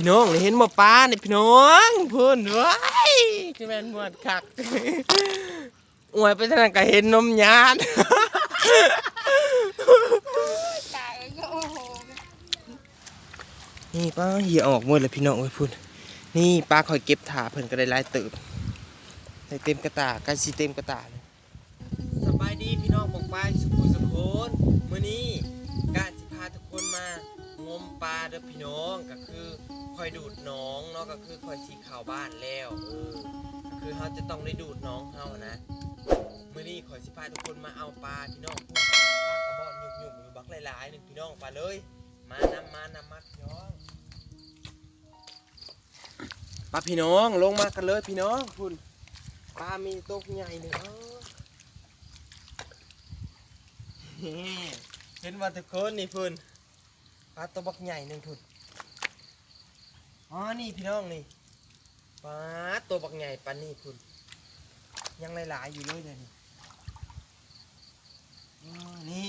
พี่น้องนี่เห็นบ่ปลานี่พี่น้องพุ่นว้ายคือแม่นหมวดคักอวยไปทางนั้นก็เห็นนมยานตายก็โอ้โหนี่ป้าเหี่ยออกหมดเลยพี่น้องเอ้ยพุ่นนี่ป้าคอยเก็บถาเพิ่นก็ได้หลายเติบได้เต็มกระตาใกล้สิเต็มกระตาเลยสบายดีพี่น้องบอกไปสุขุสุขนมื้อนี้กะสิพาทุกคนมา งมปลาเด้อพี่น้องก็คือคอยดูดน้องเนาะก็คือคอยสีข่าวบ้านแล้วเออก็คือเฮาจะต้องได้ดูดน้องเฮานะมื้อนี้ขอยสิพาทุกคนมาเอาปลาพี่น้องปลากระบอกหยุ่มๆอยู่บักหลายๆหนึ่งพี่น้องไปเลย มานำมานำมาพี่น้องปลาพี่น้องลงมากันเลยพี่น้องคุณปลามีตัวใหญ่หนึ่งเอ้อเฮ้เห็นว่าทุกคนนี่พุ่น ปลาตัวบักใหญ่หนึ่งพุ่นอ๋อนี่พี่น้องนี่ปลาตัวบักใหญ่ปลานี่พุ่นยังหลายๆอยู่เลยเดี๋ยวนี้นี่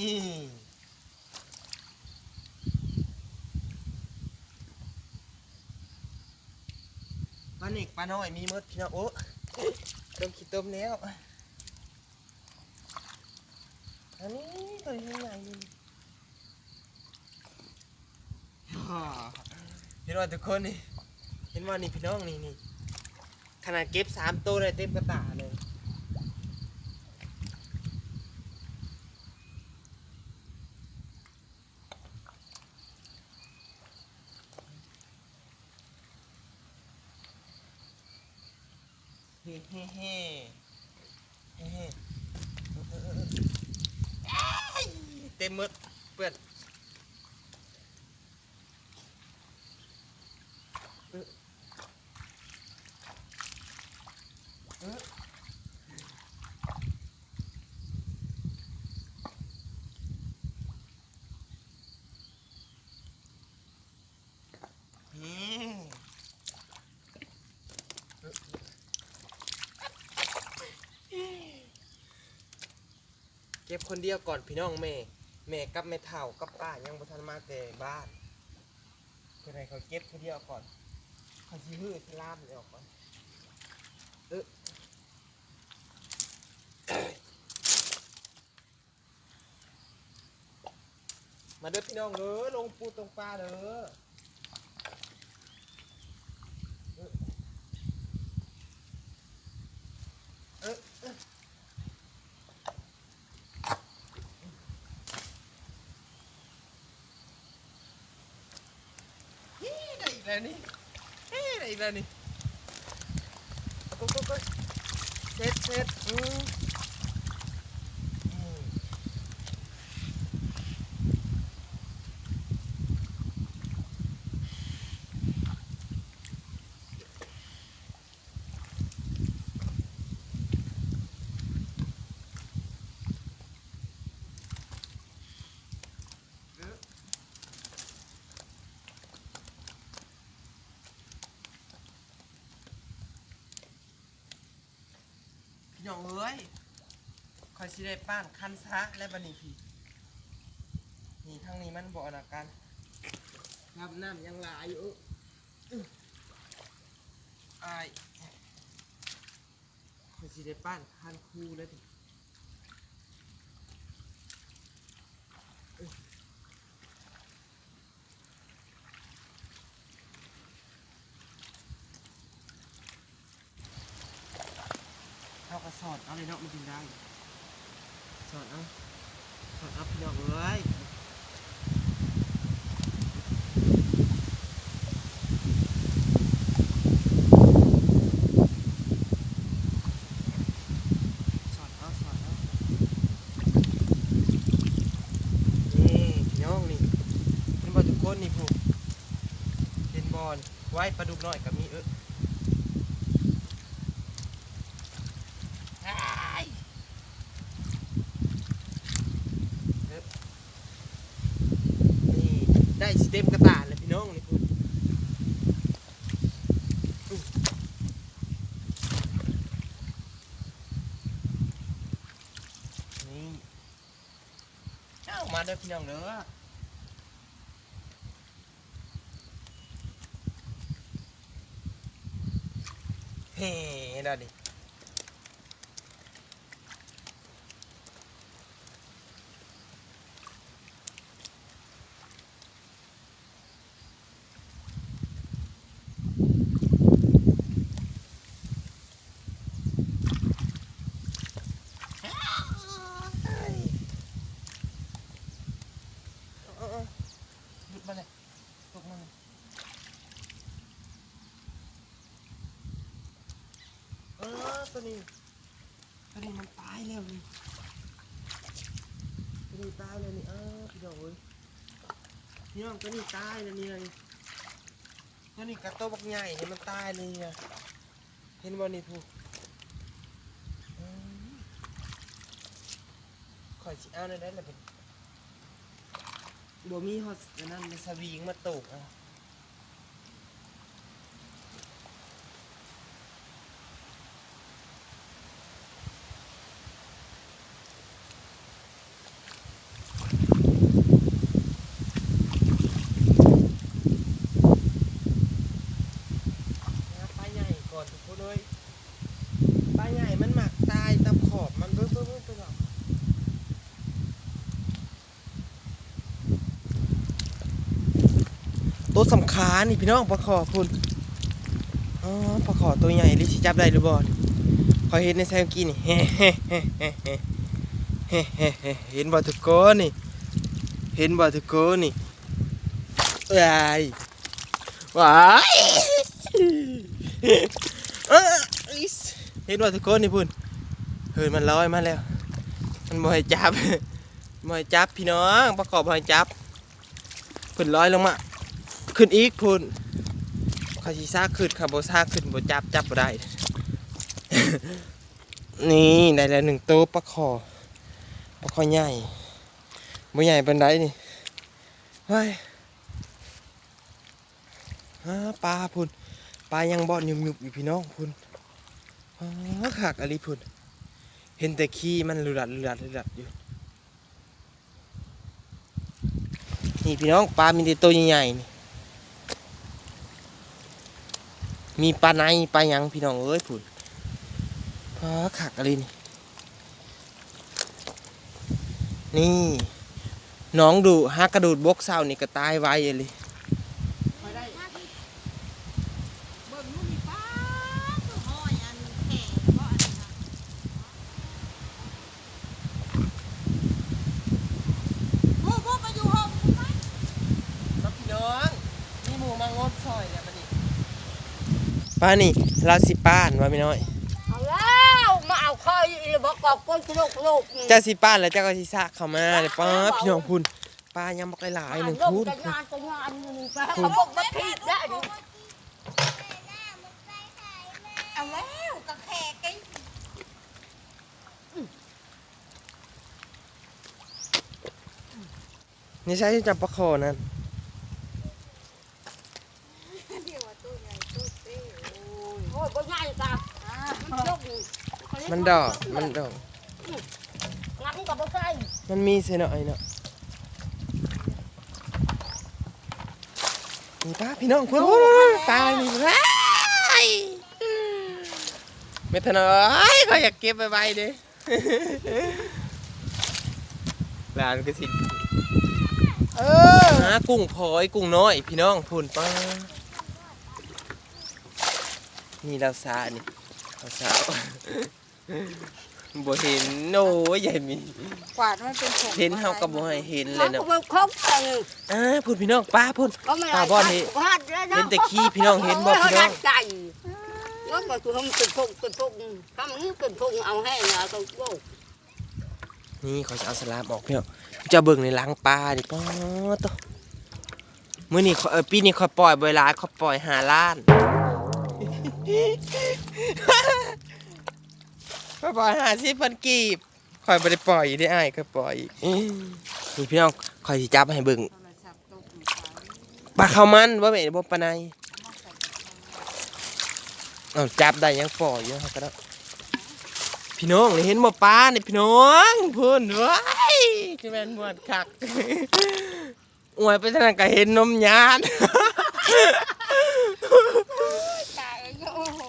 ปลาเน็กปลาน้อยมีมดพี่น้องโอ้ต้มขี้ต้มแล้วอันนี้ตัวใหญ่ๆนี่ฮ่า เห็นว่าทุกคนนี่ เห็นว่านี่พี่น้องนี่นี่ขนาดเก็บสามตัวเลยเต็มกระตาเลยเฮ้เฮ้เฮ้เฮ้เต็มหมดเปื้อนเออเออเฮ้เออ เก็บคนเดียวก่อนพี่น้องแม่ แม่กับแม่เฒ่ากับป้ายังบ่ทันมาแต่บ้านเพื่อให้เขาเก็บคนเดียวก่อนเขาสิฮื้อสลามนี่ออกก่อนเออมาเด้อพี่น้องเด้อลงปูตรงปลาเด้อเออเออเออ นี่ ได้อีกแล้วนี่เฮ้ได้อีกแล้วนี่เอาก็ก็ก็เซ็ตเซ็ตอืมอืมเออ พี่ น้องเอ้ยคอยสิได้ป้านคันซะและบันนี้พี่นี่ทางนี้มันบ่อนักันน้ำน้ำยังหลายอยู่อื้ออายคอยสิได้ป้านคันคู่แล้วดิอื้อเอา กระสอดเอาเลยเนาะมันจึงได้สอดเอาสอดเอาพี่น้องเอ้ยสอดเอาสอดเอานี่ย่องนี่เห็นบอลทุกคนนี่ผูกเห็นบอลไว้ปลาดุกน้อยกับมีเออ ต็มกระตาเลยพี่น้องนี่คุณนี่เอามาได้พี่น้องเด้อเฮ้ได้ดิ ตัวนี้ตัวนี้มันตายแล้วนี่ตัวนี้ตายแล้วนี่เออพี่น้องเอ้ยพี่น้องตัวนี้ตายแล้วนี่เลยตัวนี้กระโตบักใหญ่นี่มันตายเลยอะเห็นบ่นี่ผู้ข่อยสิเอาในนั้นแหละเป็นบ่มีฮอตอันนั้นสวิงมาตกอะ ตัวสำคัญนี่พี่น้องปลาขอคุณอ๋อปลาขอตัวใหญ่ลิชิจับได้หรือบ่ขอเห็นในแซมกี้นี่เห็นบ่ทุกคนนี่ เห็นบ่ทุกคนนี่ว้ายว้ายเห็นบ่ทุกคนนี่พุ่นเฮ้ยมันลอยมาแล้ว มันบ่ให้จับบ่ให้จับพี่น้องประกอบบ่ให้จับเพิ่นลอยลงมา ขึ้นอีกพุ่นเขาสิซากขึ้นเขาบ่ซากขึ้นบ่จับจับบ่ได้ นี่ได้แล้วหนึ่งตัวปลาคอปลาคอใหญ่บ่ใหญ่ปานใดนี่เฮ้ยฮะปลาพุ่นปลายังบ่อนยุบๆอยู่พี่น้องพุ่นอ๋อขากอะไรพุ่นเห็นแต่ขี้มันหลุดัดหลุดัดหลุดัดอยู่นี่พี่น้องปลามีแต่ตัวใหญ่ๆนี่ มีปลาในปลายังพี่น้องเอ้ยผุนอ๋อขักอะไรนี่นี่น้องดูฮักกระดูดบกเศร้านี่ก็ตายไวเลย มาได้เบิ่งนู่นนี่ป้าตัวห้อยอันแข็งเพราะอันนั้นน่ะโอ้โหไปอยู่ห้องไหม มาพี่น้องนี่หมูมางดซอยเนี่ยมันนี่ ป้านี่เราสิป้านว่าไม่น้อยเอาแล้วมาเอาคอยอีบอกกอบก้นโลกโลกนี่เจ้าสิป้านแล้วเจ้าก็สิซากเข้ามาเลยป้าพี่น้องพุ่นป้ายังบอกหลายๆหนึ่งพุ่นจะงานจะงานอยู่นี่ป้าเขาบอกมาผิดแล้วนี่เอาแล้วกระแขกกันนี่ใช่ที่จับปลาคอนั่น โอ้ยบ่ง่ายจ้ะมันยกอยู่ มันดอก มันดอก งั้นก็บ่ใช่มันมีเสยหน่อยเนาะนี่ป้าพี่น้องพุ่นปลานี่ว้ายไม่ทันเอ้ยเขาอยากเก็บไว้ๆเด้ หลานก็สิเออหากุ้งพลอยกุ้งน้อยพี่น้องพุ่นป้านี่เราสานี่เราสา บ่เห็นโอ้ยใหญ่มีกวาดมันเป็นผงเห็นเฮาก็บ่ให้เห็นเลมัยนเนาะก็เป็นของแต่งอ่าพุ่นพี่น้องป้าพุ่นก็ไม่ตาบอดนี่หัดแล้วเห็นแต่ขี้พี่น้องเห็นบ่พี่น้องใจแล้วก็ตัวมันเป็นผงเป็นผงทำนี้เป็นผงเอาให้นะต้องโยกนี่เขาจะเอาสลามออกพี่น้องจะเบิ่งในล้างปลาดิป้อตวมื้อนี้เขาเออปีนี้เขาปล่อยเวลายเขาปล่อยหาล้าน เขาปล่อยหาสิพันกีบคอยบ่ได้ปล่อยได้อ้ายเขาปล่อยนี่พี่น้องคอยสิจับให้เบิ่งปลาข้าวมันบ่แม่นบ่ปลาในเอาจับได้ยังปล่อยอยู่ครับก็ได้พี่น้องนี่เห็นบ่ปลานี่พี่น้องพุ่นว้ายคือแม่นม่วนคักอวยไปทางนั้นก็เห็นนมยาน ตาเอ้ยโอ้โห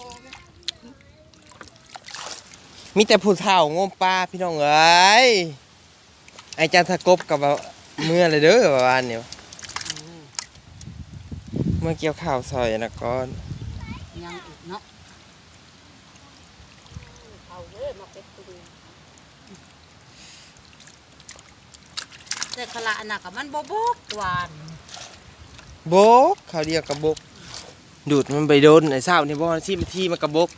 มีแต่ผู้เฒ่างมปลาพี่น้องเอ้ยไอ้จันทกบกับว่าเมื่อเลยเด้อประมาณนี้เมื่อเกี่ยวข้าวซอยนะก่อนยังอีกเนาะเอาเด้อมาเป็ดตัวแต่ขละอันน่ะกับมันบ่บกหวานบกข้าวเดียวกับบกดูดมันไปโดนไอ้เศร้านี่บ่สิมาที่มันกับบก